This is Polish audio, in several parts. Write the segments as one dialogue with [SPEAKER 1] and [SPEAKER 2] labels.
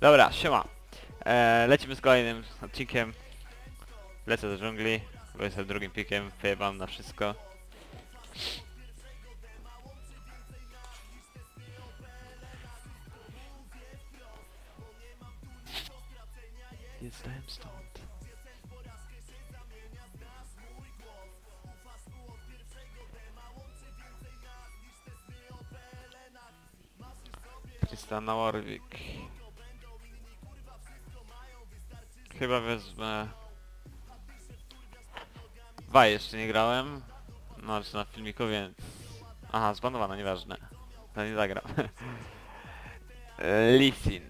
[SPEAKER 1] Dobra, siema. E, lecimy z kolejnym odcinkiem. Lecę do dżungli, bo jestem drugim pikiem, wyjebam na wszystko. Jestem stąd. Tristana Warwick. Chyba wezmę... Dwa jeszcze nie grałem. No, znaczy na filmiku, więc... Aha, zbanowana, nieważne. To nie zagram. Lee Sin.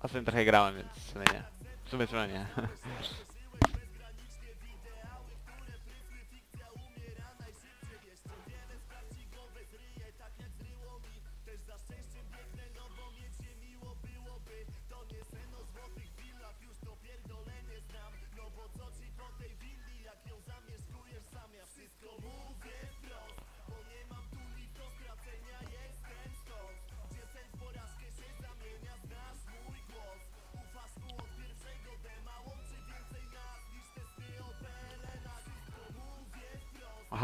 [SPEAKER 1] A z tym trochę grałem, więc w sumie nie. W sumie nie.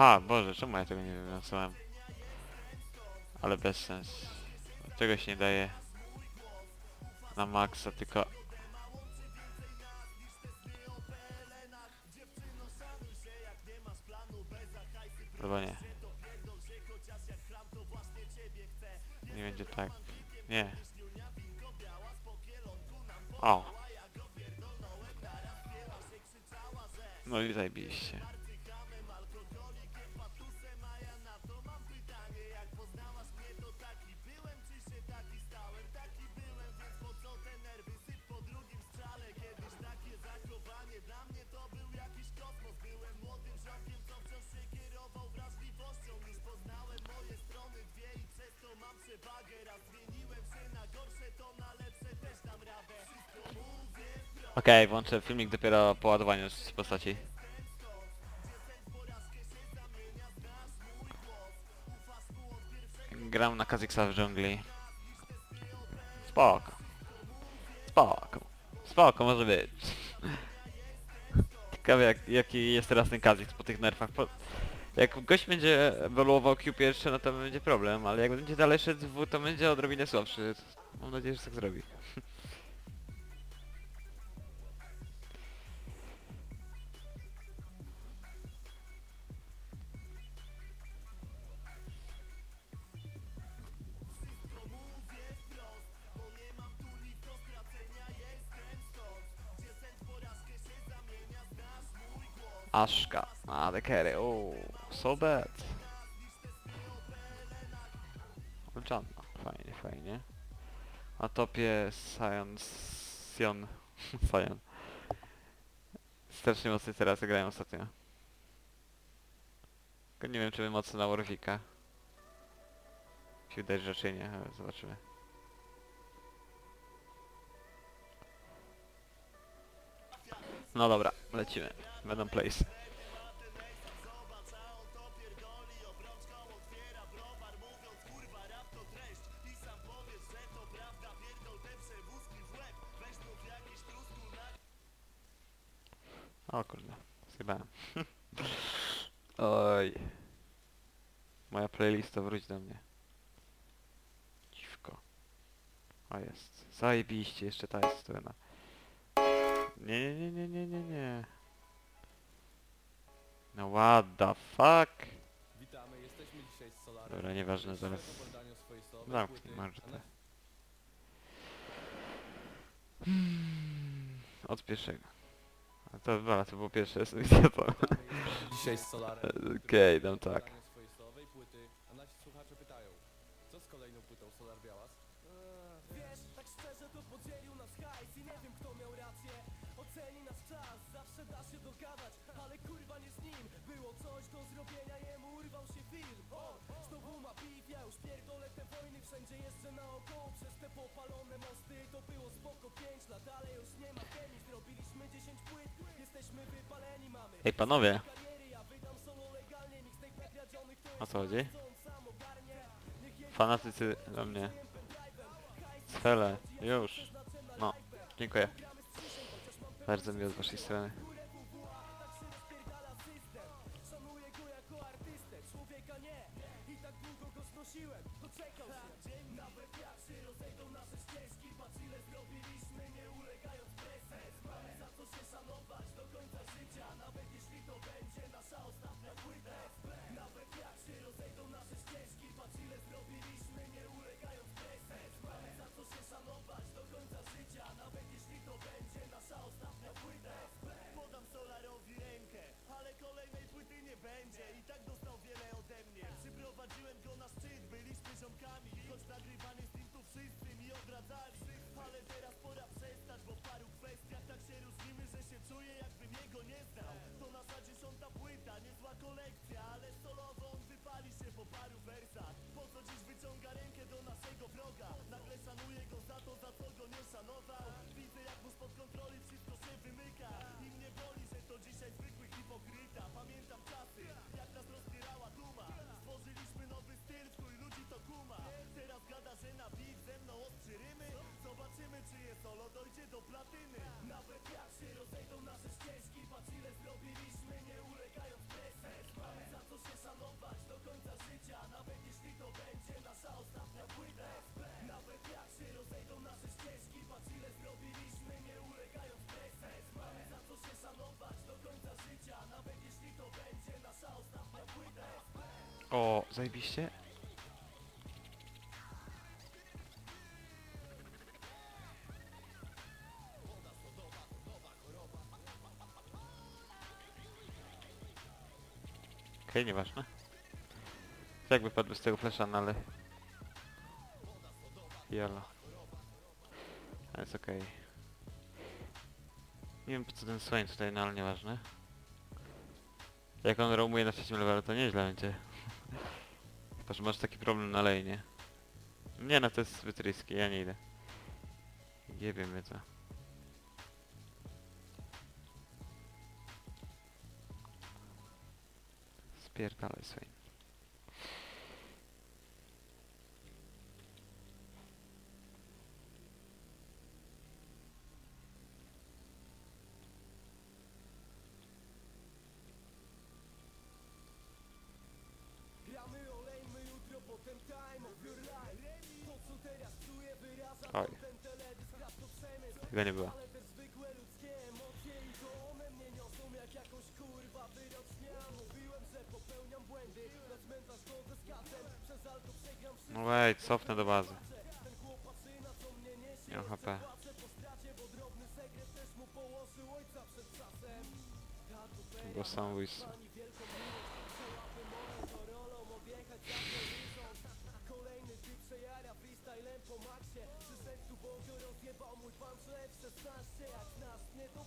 [SPEAKER 1] Aha, Boże, czemu ja tego nie wywiązałem? Ale bez sens. Tego się nie daje na maksa, tylko... Albo nie. Nie będzie tak. Nie. O! No i zajebiście. Okej, włączę filmik dopiero po ładowaniu z postaci. Gram na Kaziksa w dżungli. Spoko. Spoko. Spoko, może być. Ciekawe jak, jaki jest teraz ten Kazik po tych nerfach. Po... Jak gość będzie ewoluował Q pierwszy, no to będzie problem, ale jak będzie dalej szedł w to będzie odrobinę słabszy. Mam nadzieję, że tak zrobi. Aszka. A, the carry. Oh, so bad. Janna. Fajnie, fajnie. Na topie Sion... Sion... Sion. Strasznie mocno teraz grają ostatnio. Tylko nie wiem, czy mocno na Warwicka. Wydaje, że raczej nie, ale zobaczymy. No dobra, lecimy. Będą place. O kurde, zjebałem. Oj. Moja playlista wróć do mnie. Dziwko. O jest. Zajebiście, jeszcze ta jest strona. Nie, nie, nie, nie, nie, nie. No what the fuck?
[SPEAKER 2] Witamy, jesteśmy dzisiaj z Solarem.
[SPEAKER 1] Dobra, nieważne, zaraz zamknij
[SPEAKER 2] a
[SPEAKER 1] te. Od pierwszego. A to dobra, to było pierwsze, jestem idiotą.
[SPEAKER 2] Dzisiaj z Solarem.
[SPEAKER 1] Okej, dam tak.
[SPEAKER 3] Do zrobienia Jemu urwał się film, znowu ma piw Ja już pierdolę te wojny, wszędzie jeżdżę naokoło Przez te popalone mosty, to było spoko 5 lat Ale już nie ma chemii, zrobiliśmy 10 płyt Jesteśmy wypaleni, mamy
[SPEAKER 1] Ej panowie,
[SPEAKER 3] kariery Ja wydam solo legalnie, nikt z tych nagradzionych to
[SPEAKER 1] o
[SPEAKER 3] jest
[SPEAKER 1] co chodzi?
[SPEAKER 3] co on sam ogarnie Niech jedzie
[SPEAKER 1] Fanatycy do mnie. Cele. Już. No, dziękuję. Bardzo miło z waszej strony.
[SPEAKER 3] Ostrzy rymy Zobaczymy, czyje solo dojdzie do platyny. Nawet jak się rozejdą nasze ścieżki Patrz ile zrobiliśmy, nie ulegając presji. Mamy za co się szanować do końca życia. Nawet jeśli to będzie nasza ostatnia płyta. Nawet jak się rozejdą nasze ścieżki Patrz ile zrobiliśmy, nie ulegając presji. Mamy za co się szanować do końca życia. Nawet jeśli to będzie nasza ostatnia płyta.
[SPEAKER 1] O, zajebiście. Okej, nieważne. Jak wypadły z tego flasha, no ale... Jala. Ale jest okej. Nie wiem po co ten Swain tutaj, no ale nieważne. Jak on roamuje na trzecim levelu, to nieźle będzie. Chyba, że masz taki problem na lane. Nie no, to jest zbyt risky, ja nie idę. Nie wiem mnie Spierdalaj Swain.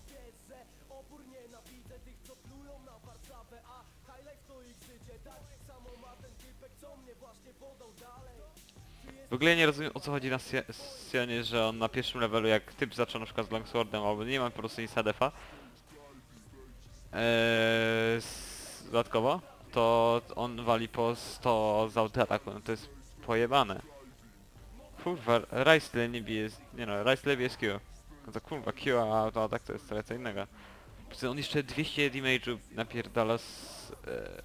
[SPEAKER 3] Wiesz, że opór nienawidzę Tych co plują na Warszawę, a highlight to ich życie Tak samo ma ten typek, co mnie właśnie podał dalej
[SPEAKER 1] W ogóle nie rozumiem o co chodzi na Sionie, że on na pierwszym levelu jak typ zaczął na przykład z Longswordem albo nie ma po prostu nic defa eee, dodatkowo, to on wali po 100 z autoataku, no to jest pojebane. Kurwa, Rice tyle nie bije, nie no, Rice bije z Q. No to kurwa, Q a autoatak to jest trochę co innego. Przecież on jeszcze 200 damage'u napierdala z... E,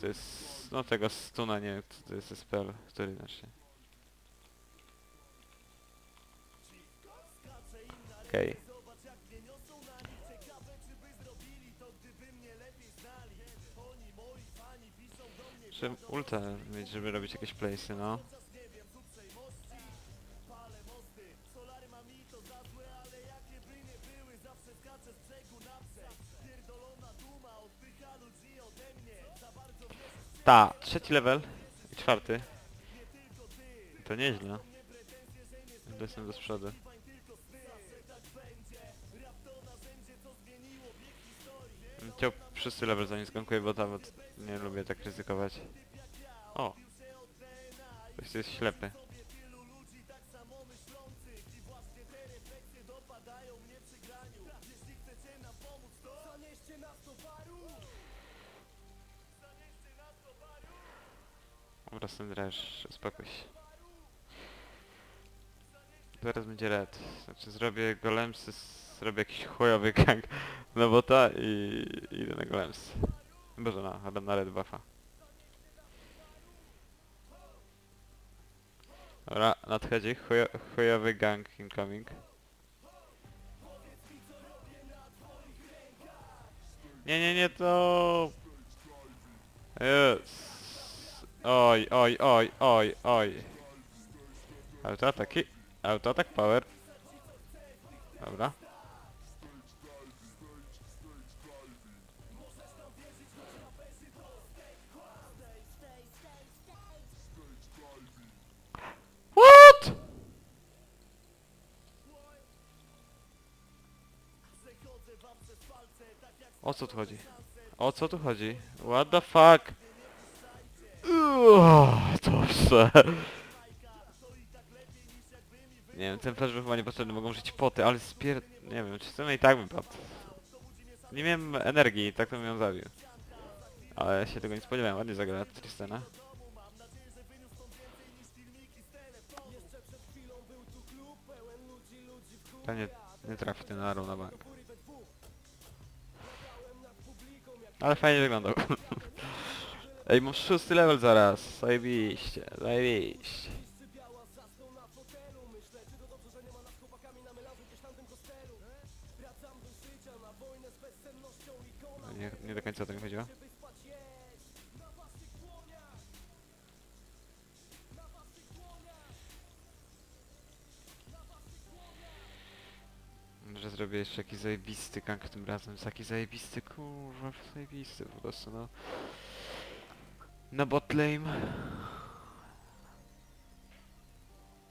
[SPEAKER 1] to jest... No tego stuna, nie wiem, co to jest spell, który znaczy. Okej.
[SPEAKER 3] Mnie Czy
[SPEAKER 1] ulta mieć, żeby robić jakieś playsy, no. Ta, trzeci level i czwarty. To nieźle. Jestem do przodu. Bym Chciał wszyscy level zanim skankuję bo t- nie lubię tak ryzykować. O! Ktoś jest ślepy. Dobra, Syndrasz, uspokój się. Teraz będzie red. Znaczy zrobię golemsy, zrobię jakiś chujowy gang na i idę na golemsy. Boże no, ale na red buffa. Dobra, nadchodzi chujo, chujowy gang incoming. Nie, nie, nie, to... Jest. Oj, oj, oj, oj, oj. Autoataki. Autoatak power. Dobra. What? O co tu chodzi? O co tu chodzi? What the fuck? Uuu, Dobrze. Nie wiem, ten flash był chyba niepotrzebny, mogą żyć poty, ale spier... Nie wiem, czy chcemy i tak bym padł. Nie miałem energii, tak to bym ją zabił. Ale się tego nie spodziewałem, ładnie zagrała Tristana. To nie, nie trafi ten arrow na bank. Ale fajnie wyglądał. Ej, mam szósty level zaraz. Zajebiście, zajebiście. No Nie, nie do końca o to chodziło. Może zrobię jeszcze jakiś zajebisty gank tym razem. Taki zajebisty, kurwa, zajebisty po prostu, no. Na bot lane.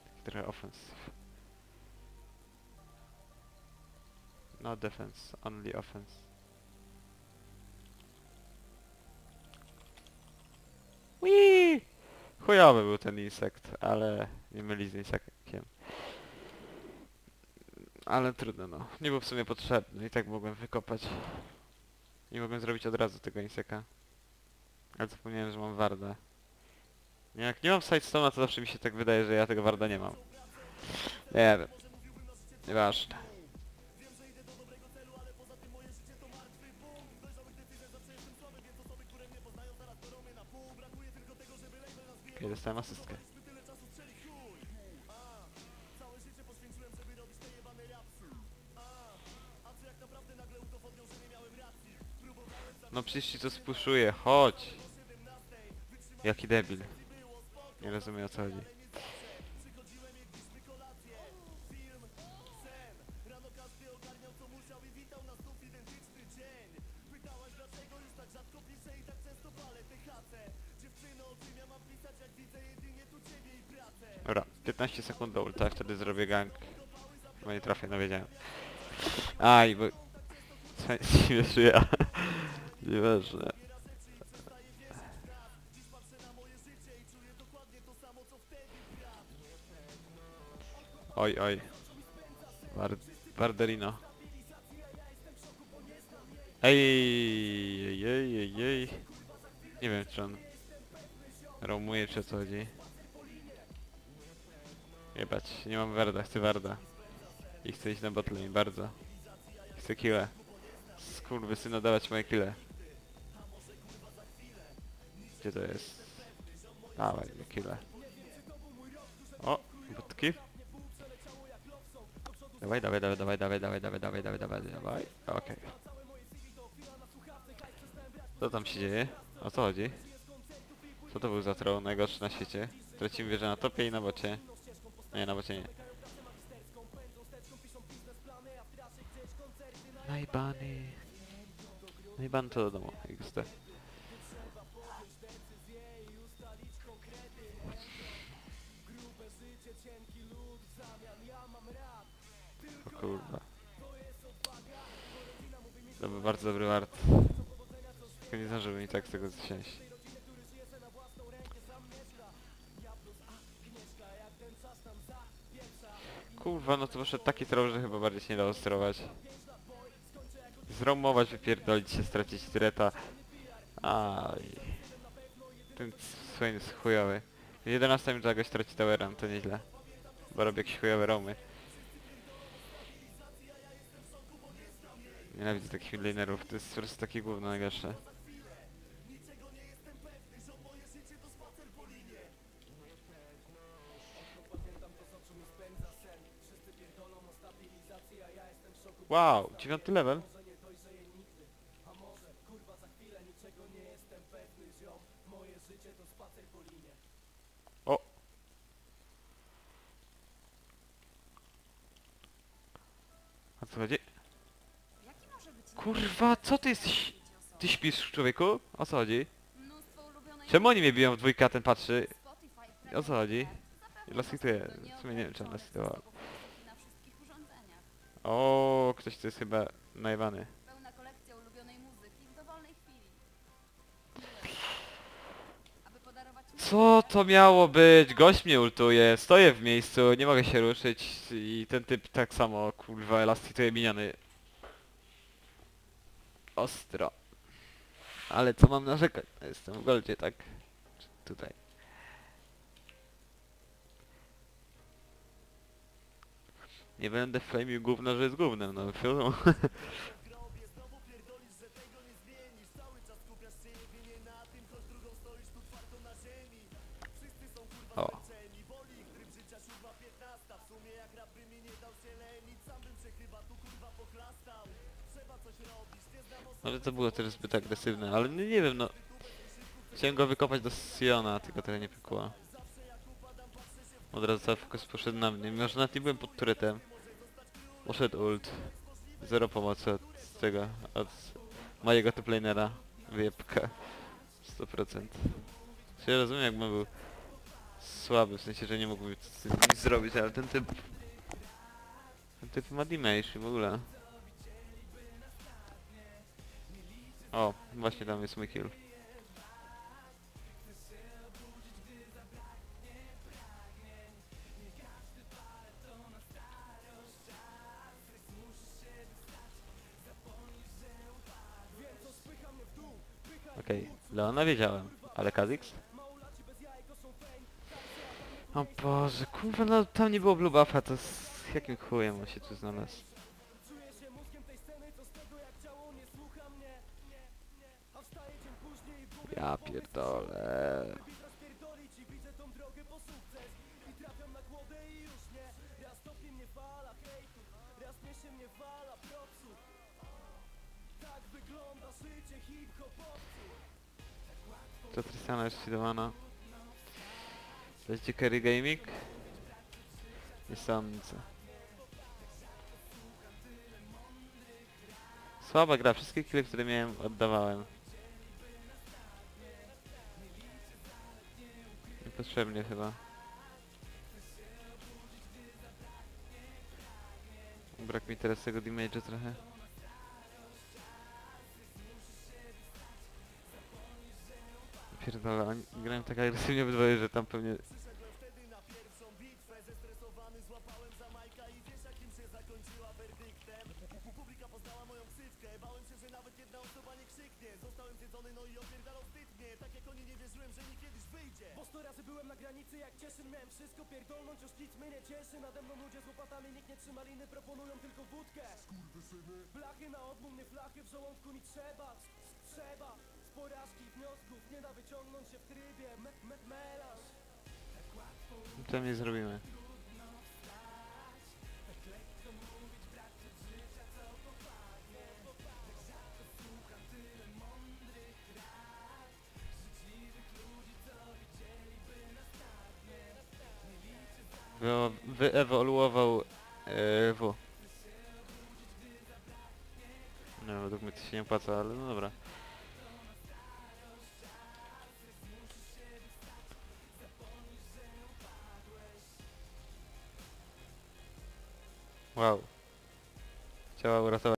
[SPEAKER 1] Taki trochę offensive. No defense, only offense. Whee! Chujowy był ten insekt, ale nie myli z insektem. Ale trudno no. Nie był w sumie potrzebny i tak mogłem wykopać. Nie mogłem zrobić od razu tego inseka. Ale zapomniałem, że mam warda. Jak nie mam sidestone'a, to zawsze mi się tak wydaje, że ja tego warda nie mam. Nie wiem. Nieważne. Okej, dostałem asystkę. No przecież ci to spuszuje, chodź! Jaki debil. Nie rozumiem o co chodzi. Dobra, 15 sekund do ulta, wtedy zrobię gang. Chyba nie trafię, no wiedziałem. Aj, bo... Co nie szyja. Nieważne. Oj, oj. Bar Barderino. Ej, ej, ej, ej, ej. Nie wiem, czy on roamuje, czy o co chodzi. Jebać, nie mam Warda, chcę Warda. I chcę iść na botlane, bardzo. Chcę kille. Skurwysyno dawać moje kille. Gdzie to jest? Dawaj, kille. O, budki. Dawaj, dawaj, dawaj, dawaj, dawaj, dawaj, dawaj, dawaj, dawaj, dawaj, dawaj. Okej. Co tam się dzieje? O co chodzi? Co to był za troll najgorszy na świecie? Tracimy wieżę na topie i na bocie. Nie, na bocie nie. Najbany. Najbany to do domu, XD. Kurwa. Był bardzo dobry wart. Tylko nie zdążyłbym i tak z tego zsiąść. Kurwa, no to poszedł taki troll, że chyba bardziej się nie dało sterować. Zromować, wypierdolić się, stracić treta. Aj. Ten Swain jest chujowy. 11 minuta goś traci towerem, to nieźle. Bo robię jakieś chujowe romy. Nienawidzę takich linerów, to jest po prostu takie gówno najgorsze. Wow, dziewiąty level? O! A co chodzi? Kurwa, co ty jesteś? Ty śpisz, człowieku? O co chodzi? Czemu oni mnie biją w dwójkę, a ten patrzy? O co chodzi?
[SPEAKER 4] Dostępne
[SPEAKER 1] W sumie nie wiem, czy on
[SPEAKER 4] urządzeniach.
[SPEAKER 1] O, ktoś tu jest chyba najwany.
[SPEAKER 4] Pełna kolekcja ulubionej muzyki w dowolnej chwili. Aby podarować
[SPEAKER 1] Co to miało być? Gość mnie ultuje, stoję w miejscu, nie mogę się ruszyć i ten typ tak samo, kurwa, elastituje miniony. Ostro. Ale co mam narzekać? Jestem w goldzie, tak? Tutaj. Nie będę flamił gówno, że jest gównem, no wiadomo. Może to było też zbyt agresywne, ale nie, nie wiem, no. Chciałem go wykopać do Siona, tylko tyle nie pykło. Od razu cały fokus poszedł na mnie, mimo że nawet nie byłem pod turetem. Poszedł ult. Zero pomocy od tego, od mojego toplanera. Wyjebka. 100%. Się rozumiem jakbym był słaby, w sensie, że nie mógłby nic zrobić, ale ten typ... Ten typ ma damage w ogóle. O, właśnie tam jest mój kill. Okej, Leona wiedziałem, ale Kha'Zix? O Boże, kurwa, no tam nie było blue buffa, to z jakim chujem on się tu znalazł?
[SPEAKER 3] Życie hip-hopowców
[SPEAKER 1] To Tristana jest sfidowana. Będzie carry gaming? Nie sądzę. Słaba gra, wszystkie kile, które miałem oddawałem. Niepotrzebnie chyba. Brak mi teraz tego damage'a trochę. Pierdolę, grają tak agresywnie obydwoje, że tam pewnie...
[SPEAKER 3] Bo sto razy byłem na granicy jak Cieszyn Miałem wszystko. Pierdolnąć, już nic mnie nie cieszy. Nade mną ludzie z łopatami, nikt nie trzyma liny Proponują tylko wódkę. Blachy na odmów, nie flachy w żołądku mi trzeba. Trzeba z porażki wniosków Nie da wyciągnąć się w trybie. Me, me, melanż
[SPEAKER 1] Co nie zrobimy? Się nie opłaca, ale no dobra. Wow. Chciała uratować